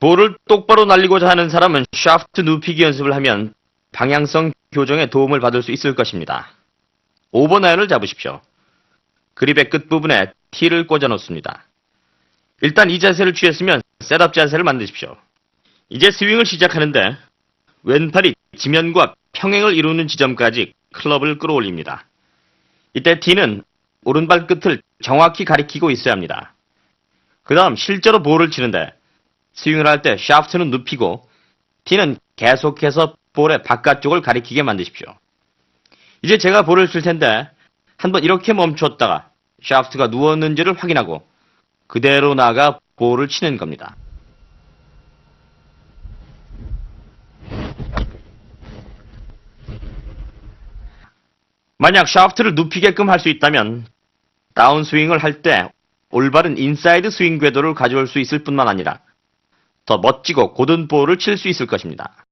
볼을 똑바로 날리고자 하는 사람은 샤프트 누피기 연습을 하면 방향성 교정에 도움을 받을 수 있을 것입니다. 5번 아이언을 잡으십시오. 그립의 끝부분에 티를 꽂아 놓습니다. 일단 이 자세를 취했으면 셋업 자세를 만드십시오. 이제 스윙을 시작하는데 왼팔이 지면과 평행을 이루는 지점까지 클럽을 끌어올립니다. 이때 티는 오른발 끝을 정확히 가리키고 있어야 합니다. 그 다음 실제로 볼을 치는데 스윙을 할 때 샤프트는 눕히고 티는 계속해서 볼의 바깥쪽을 가리키게 만드십시오. 이제 제가 볼을 칠 텐데 한번 이렇게 멈췄다가 샤프트가 누웠는지를 확인하고 그대로 나가 볼을 치는 겁니다. 만약 샤프트를 눕히게끔 할 수 있다면 다운스윙을 할 때 올바른 인사이드 스윙 궤도를 가져올 수 있을 뿐만 아니라 더 멋지고 고든 볼을 칠 수 있을 것입니다.